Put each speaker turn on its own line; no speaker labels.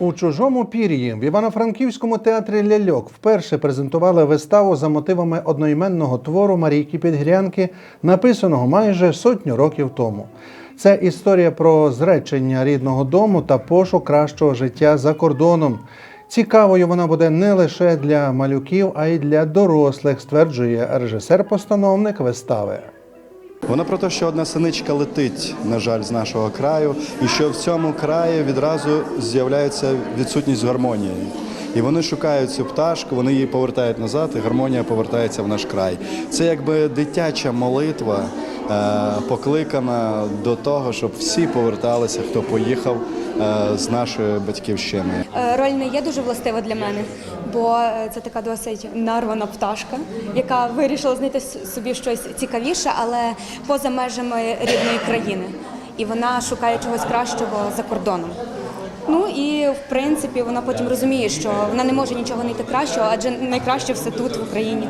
У чужому пір'ї в Івано-Франківському театрі Ляльок вперше презентували виставу за мотивами одноіменного твору Марійки Підгрянки, написаного майже сотню років тому. Це історія про зречення рідного дому та пошук кращого життя за кордоном. Цікавою вона буде не лише для малюків, а й для дорослих, стверджує режисер-постановник вистави.
Вона про те, що одна синичка летить, на жаль, з нашого краю, і що в цьому краї відразу з'являється відсутність гармонії. І вони шукають цю пташку, вони її повертають назад, і гармонія повертається в наш край. Це якби дитяча молитва, покликана до того, щоб всі поверталися, хто поїхав е, з нашої батьківщини.
Е, Роль не є дуже властива для мене, бо е, це така досить нарвана пташка, яка вирішила знайти собі щось цікавіше, але поза межами рідної країни. І вона шукає чогось кращого за кордоном. Ну і в принципі вона потім розуміє, що вона не може нічого знайти кращого, адже найкраще все тут в Україні.